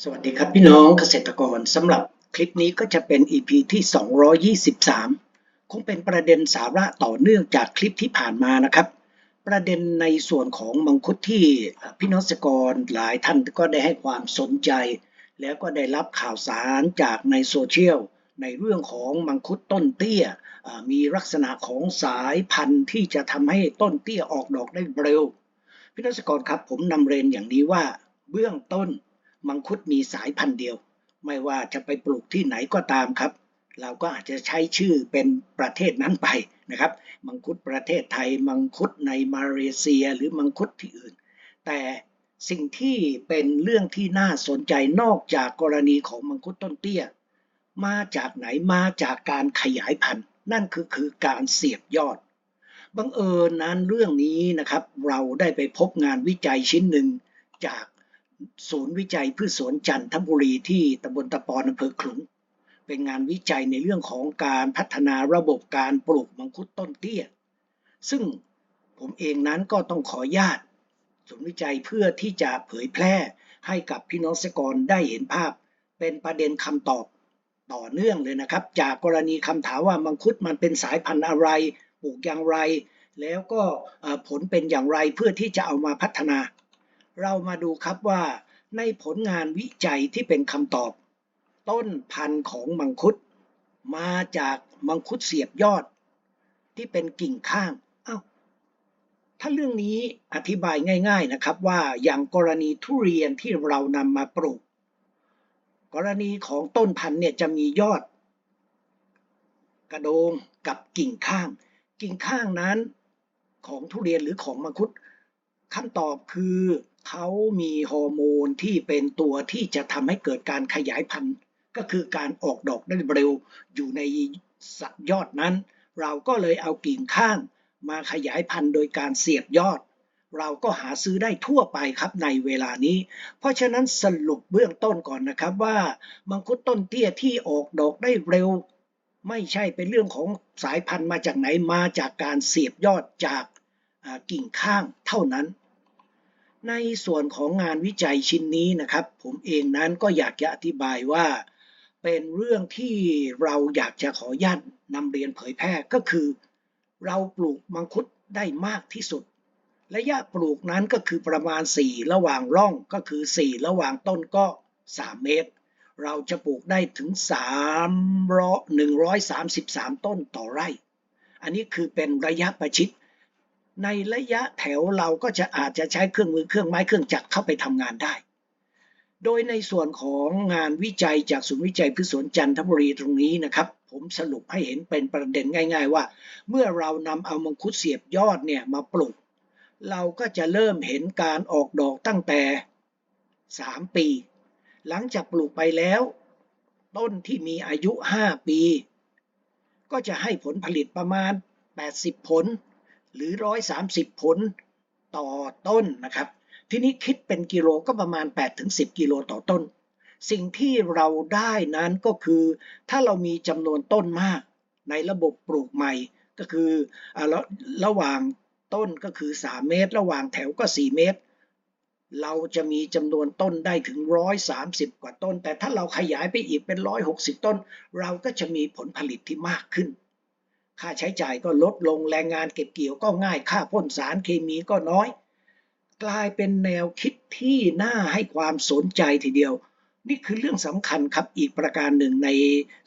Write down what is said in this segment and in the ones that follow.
สวัสดีครับพี่น้องเกษตรกรสำหรับคลิปนี้ก็จะเป็น EP ที่ 223 คงเป็นประเด็นสาระต่อเนื่องจากคลิปที่ผ่านมานะครับ ประเด็นในส่วนของมังคุดที่พี่น้องเกษตรกรหลายท่านก็ได้ให้ความสนใจ แล้วก็ได้รับข่าวสารจากในโซเชียลในเรื่องของมังคุดต้นเตี้ย มีลักษณะของสายพันธุ์ที่จะทำให้ต้นเตี้ยออกดอกได้เร็ว พี่น้องเกษตรกรครับผมนำเรียนอย่างนี้ว่าเบื้องต้น มังคุดมีสายพันธุ์เดียว ไม่ว่าจะไปปลูกที่ไหนก็ตามครับ เราก็อาจจะใช้ชื่อเป็นประเทศนั้นไปนะครับ มังคุดประเทศไทย มังคุดในมาเลเซียหรือมังคุดที่อื่น แต่สิ่งที่เป็นเรื่องที่น่าสนใจนอกจากกรณีของมังคุดต้นเตี้ย มาจากไหนมาจากการขยายพันธุ์ นั่นคือคือการเสียบยอดบังเอิญนั้นเรื่องนี้นะครับ เราได้ไปพบงานวิจัยชิ้นหนึ่งจาก ศูนย์วิจัยพืชสวนจันทบุรีที่ตำบลตะปอนอำเภอขลุง เป็นงานวิจัยในเรื่องของการพัฒนาระบบการปลูกมังคุดต้นเตี้ย ซึ่งผมเองนั้นก็ต้องขอญาตศูนย์วิจัยเพื่อที่จะเผยแพร่ให้กับพี่น้องเกษตรกรได้เห็นภาพ เป็นประเด็นคำตอบต่อเนื่องเลยนะครับ จากกรณีคำถามว่ามังคุดมันเป็นสายพันธุ์อะไรปลูกอย่างไร แล้วก็ผลเป็นอย่างไรเพื่อที่จะเอามาพัฒนา เรามาดูครับว่าในผลงานวิจัยที่เป็นคำตอบ ต้นพันธุ์ของมังคุด มาจากมังคุดเสียบยอด ที่เป็นกิ่งข้างอ้าวถ้าเรื่องนี้อธิบายง่าย ๆนะครับว่าอย่างกรณีทุเรียนที่เรานำมาปลูก กรณีของต้นพันธุ์เนี่ยจะมียอด กระโดงกับกิ่งข้าง กิ่งข้างนั้นของทุเรียนหรือของมังคุดคำตอบคือ เขามีฮอร์โมนที่เป็นตัวที่จะทำให้เกิดการขยายพันธุ์ ก็คือการออกดอกได้เร็วอยู่ในสักยอดนั้น เราก็เลยเอากิ่งข้างมาขยายพันธุ์โดยการเสียบยอด เราก็หาซื้อได้ทั่วไปครับในเวลานี้ เพราะฉะนั้นสรุปเบื้องต้นก่อนนะครับว่ามังคุดต้นเตี้ยที่ออกดอกได้เร็ว ไม่ใช่เป็นเรื่องของสายพันธุ์มาจากไหนมาจากการเสียบยอดจากกิ่งข้างเท่านั้น ในส่วนของงานวิจัยชิ้นนี้นะครับ ผมเองนั้นก็อยากจะอธิบายว่า เป็นเรื่องที่เราอยากจะขออนุญาตนำเรียนเผยแพร่ก็คือ เราปลูกมังคุดได้มากที่สุดระยะปลูกนั้นก็คือประมาณ 4 ระหว่างร่องก็คือ 4 ระหว่างต้นก็ 3 เมตร เราจะปลูกได้ถึง3 133 ต้นต่อไร่ อันนี้คือเป็นระยะประชิด ในระยะแถวเราก็จะอาจจะใช้เครื่องมือเครื่องไม้เครื่องจักรเข้าไปทำงานได้ โดยในส่วนของงานวิจัยจากศูนย์วิจัยพืชสวนจันทบุรีตรงนี้นะครับ ผมสรุปให้เห็นเป็นประเด็นง่าย ๆ ว่า เมื่อเรานำเอามังคุดเสียบยอดเนี่ยมาปลูก เราก็จะเริ่มเห็นการออกดอกตั้งแต่ 3 ปี หลังจากปลูกไปแล้ว ต้นที่มีอายุ 5 ปี ก็จะให้ผลผลิตประมาณ 80 ผล หรือ 130 ผลต่อต้นนะครับ ทีนี้คิดเป็นกิโลก็ประมาณ 8-10 กิโลต่อต้น สิ่งที่เราได้นั้นก็คือ ถ้าเรามีจำนวนต้นมาก ในระบบปลูกใหม่ก็คืออ่าระระหว่างต้นก็คือ 3 เมตร ระหว่างแถวก็ 4 เมตร เราจะมีจำนวนต้นได้ถึง 130 กว่าต้น แต่ถ้าเราขยายไปอีกเป็น 160 ต้น เราก็จะมีผลผลิตที่มากขึ้น ค่าใช้จ่ายก็ลดลงแรงงานเก็บเกี่ยวก็ง่าย ค่าพ่นสารเคมีก็น้อย กลายเป็นแนวคิดที่น่าให้ความสนใจทีเดียว นี่คือเรื่องสำคัญครับอีกประการหนึ่งใน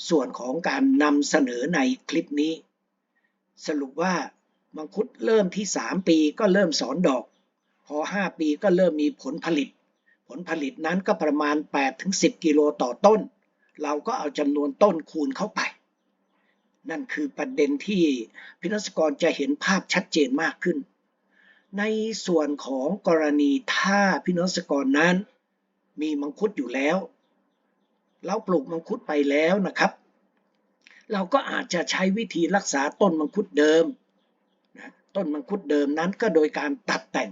ส่วนของการนำเสนอในคลิปนี้ สรุปว่ามังคุดเริ่มที่ 3 ปีก็เริ่มสอนดอก พอ 5 ปีก็เริ่มมีผลผลิต ผลผลิตนั้นก็ประมาณ 8-10 กิโลต่อต้น เราก็เอาจำนวนต้นคูณเข้าไป นั่นคือประเด็นที่พินักกรจะเห็นภาพชัดเจนมากขึ้น ในส่วนของกรณีถ้าพินักกรนั้นมีมังคุดอยู่แล้ว เราปลูกมังคุดไปแล้วนะครับ เราก็อาจจะใช้วิธีรักษาต้นมังคุดเดิมนะต้นมังคุดเดิมนั้นก็โดยการตัดแต่ง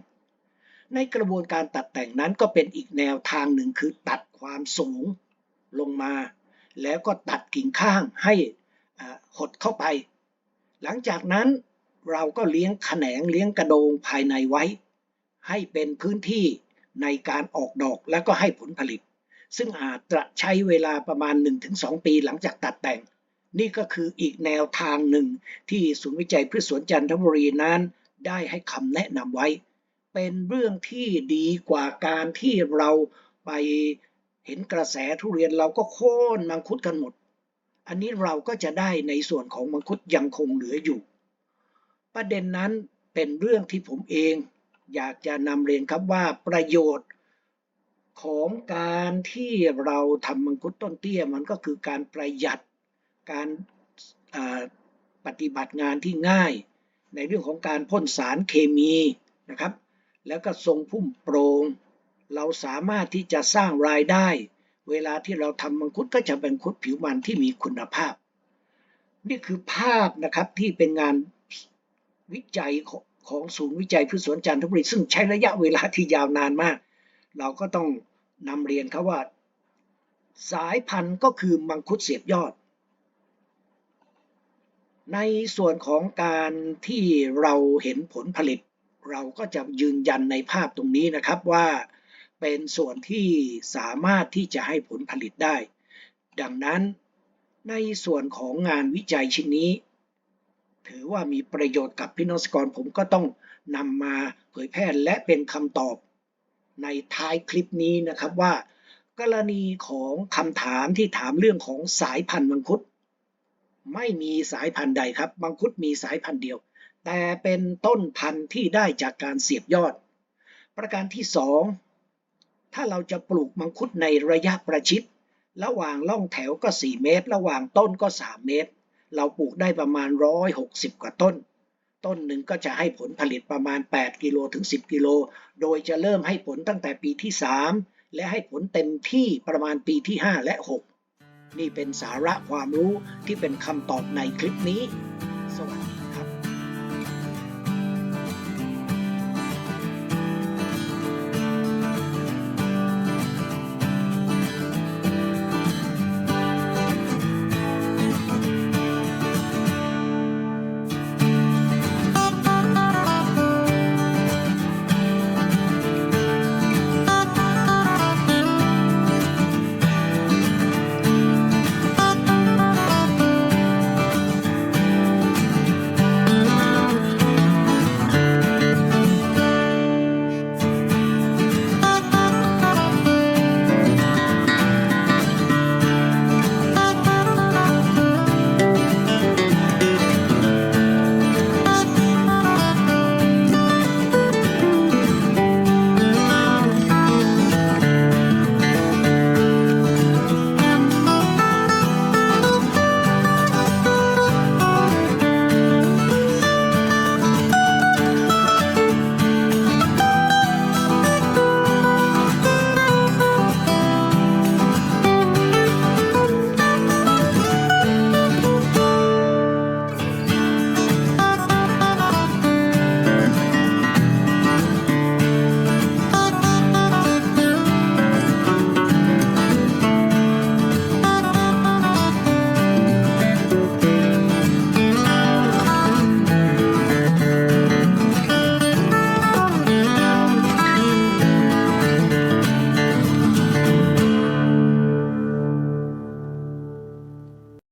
ในกระบวนการตัดแต่งนั้นก็เป็นอีกแนวทางหนึ่งคือตัดความสูงลงมา แล้วก็ตัดกิ่งข้างให้ หดเข้าไป หลังจากนั้นเราก็เลี้ยงแขนงเลี้ยงกระโดงภายในไว้ ให้เป็นพื้นที่ในการออกดอกแล้วก็ให้ผลผลิต ซึ่งอาจจะใช้เวลาประมาณ 1-2 ปีหลังจากตัดแต่ง นี่ก็คืออีกแนวทางหนึ่งที่ศูนย์วิจัยพืชสวนจันทบุรีนั้น ได้ให้คำแนะนำไว้ เป็นเรื่องที่ดีกว่าการที่เราไปเห็นกระแสทุเรียนเราก็โค่นมังคุดกันหมด อันนี้เราก็จะได้ในส่วนของมังคุดยังคงเหลืออยู่ ประเด็นนั้นเป็นเรื่องที่ผมเอง อยากจะนำเรียนครับว่าประโยชน์ของการที่เราทำมังคุดต้นเตี้ยมันก็คือการประหยัดการปฏิบัติงานที่ง่าย ในเรื่องของการพ่นสารเคมีนะครับ แล้วก็ทรงพุ่มโปรงเราสามารถที่จะสร้างรายได้ เวลาที่เราทำมังคุดก็จะเป็นมังคุดผิวมันที่มีคุณภาพ นี่คือภาพนะครับที่เป็นงานวิจัยของของศูนย์วิจัยพืชสวนจันทบุรีซึ่งใช้ระยะเวลาที่ยาวนานมาก เราก็ต้องนำเรียนเขาว่า สายพันธุ์ก็คือมังคุดเสียบยอด ในส่วนของการที่เราเห็นผลผลิต เราก็จะยืนยันในภาพตรงนี้นะครับว่า เป็นส่วนที่สามารถที่จะให้ผลผลิตได้ ดังนั้นในส่วนของงานวิจัยชิ้นนี้ ถือว่ามีประโยชน์กับพี่น้องเกรกรผมก็ต้องนำมาเผยแพร่และเป็นคำตอบ ในท้ายคลิปนี้นะครับว่า กรณีของคำถามที่ถามเรื่องของสายพันธุ์มังคุด ไม่มีสายพันธุ์ใดครับมังคุดมีสายพันธุ์เดียว แต่เป็นต้นพันธุ์ที่ได้จากการเสียบยอด ประการที่สอง ถ้าเราจะปลูกมังคุดในระยะประชิด ระหว่างล่องแถวก็ 4 เมตร ระหว่างต้นก็ 3 เมตร เราปลูกได้ประมาณ 160 กว่าต้น ต้นหนึ่งก็จะให้ผลผลิตประมาณ 8 กิโลถึง 10 กิโล โดยจะเริ่มให้ผลตั้งแต่ปีที่ 3 และให้ผลเต็มที่ประมาณปีที่ 5 และ 6 นี่เป็นสาระความรู้ที่เป็นคำตอบในคลิปนี้ สวัสดี